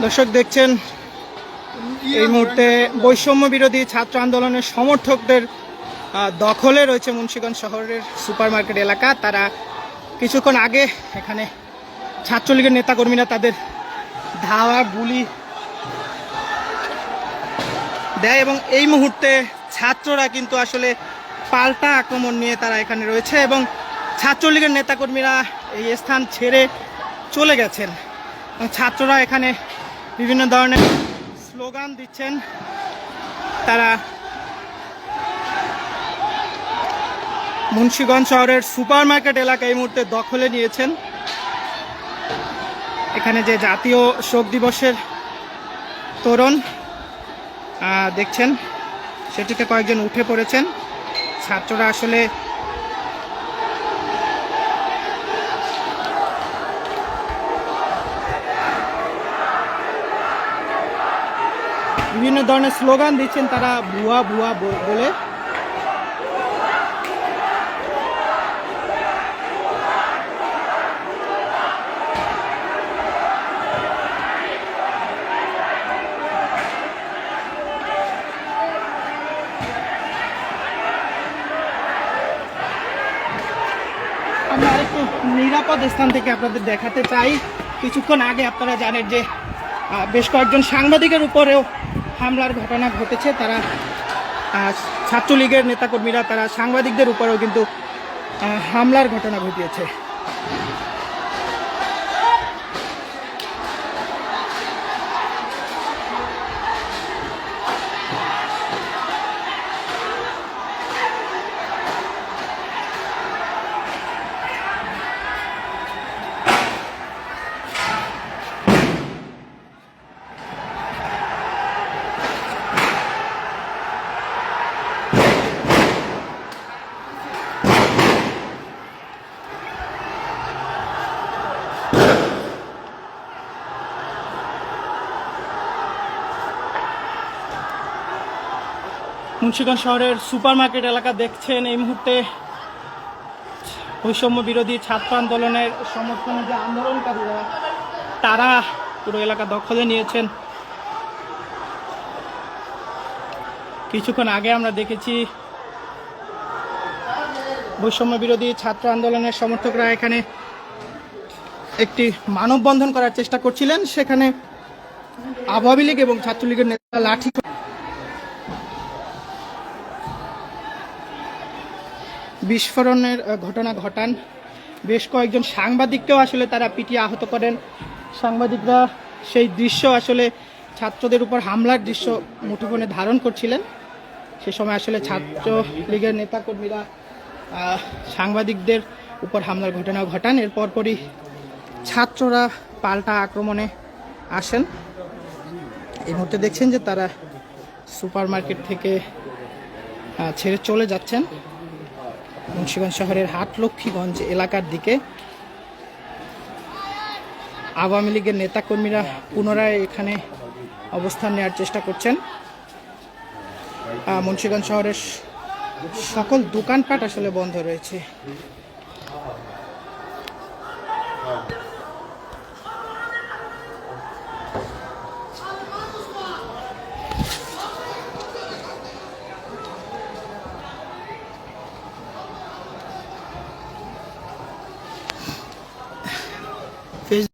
দর্শক দেখছেন, এই মুহূর্তে বৈষম্য বিরোধী ছাত্র আন্দোলনের সমর্থকদের দখলে রয়েছে মুন্সীগঞ্জ শহরের সুপারমার্কেট এলাকা। তারা কিছুক্ষণ আগে এখানে ছাত্রলীগের নেতাকর্মীরা তাদের ধাওয়া, গুলি দেয় এবং এই মুহূর্তে ছাত্ররা কিন্তু আসলে পাল্টা আক্রমণ নিয়ে তারা এখানে রয়েছে এবং ছাত্রলীগের নেতাকর্মীরা এই স্থান ছেড়ে চলে গেছেন। ছাত্ররা এখানে বিভিন্ন ধরনের স্লোগান দিচ্ছেন তারা। মুন্সীগঞ্জ শহরের সুপার মার্কেট এলাকা এই মুহূর্তে দখলে নিয়েছেন। এখানে যে জাতীয় শোক দিবসের তোরণ দেখছেন, সেটিতে কয়েকজন উঠে পড়েছেন। ছাত্ররা আসলে বিভিন্ন ধরনের স্লোগান দিচ্ছেন তারা ভুয়া ভুয়া বলে। আমরা নিরাপদ স্থান থেকে আপনাদের দেখাতে চাই। কিছুক্ষণ আগে আপনারা জানেন যে বেশ কয়েকজন সাংবাদিকের উপরেও হামলার ঘটনা ঘটেছে তারা ছাত্রলীগের নেতাকর্মীরা তারা সাংবাদিকদের উপরেও কিন্তু হামলার ঘটনা ঘটিয়েছে। মুন্সিগঞ্জ শহরের সুপার মার্কেট এলাকা দেখছেন এই মুহূর্তে। বৈষম্য বিরোধী ছাত্র আন্দোলনের সমর্থনে যে আন্দোলনকারীরা, তারা পুরো এলাকা দখলে নিয়েছেন। কিছুক্ষণ আগে আমরা দেখেছি বৈষম্য বিরোধী ছাত্র আন্দোলনের সমর্থকরা এখানে একটি মানববন্ধন করার চেষ্টা করছিলেন। সেখানে আওয়ামী লীগ এবং ছাত্রলীগের নেতা লাঠি বিস্ফোরণের ঘটনা ঘটান। বেশ কয়েকজন সাংবাদিককেও আসলে তারা পিটিয়ে আহত করেন। সাংবাদিকরা সেই দৃশ্য আসলে ছাত্রদের উপর হামলার দৃশ্য মুঠোফোনে ধারণ করছিলেন। সে সময় আসলে ছাত্র লীগের নেতাকর্মীরা সাংবাদিকদের উপর হামলার ঘটনা ঘটান। এর পরপরই ছাত্ররা পাল্টা আক্রমণে আসেন। এই মুহূর্তে দেখছেন যে তারা সুপারমার্কেট থেকে ছেড়ে চলে যাচ্ছেন। মুন্সিগঞ্জ শহরের হাটলক্ষ্মীগঞ্জ এলাকার দিকে। আওয়ামী লীগের নেতাকর্মীরা পুনরায় এখানে অবস্থান নেওয়ার চেষ্টা করছেন। মুন্সীগঞ্জ শহরের সকল দোকানপাট আসলে বন্ধ রয়েছে। fez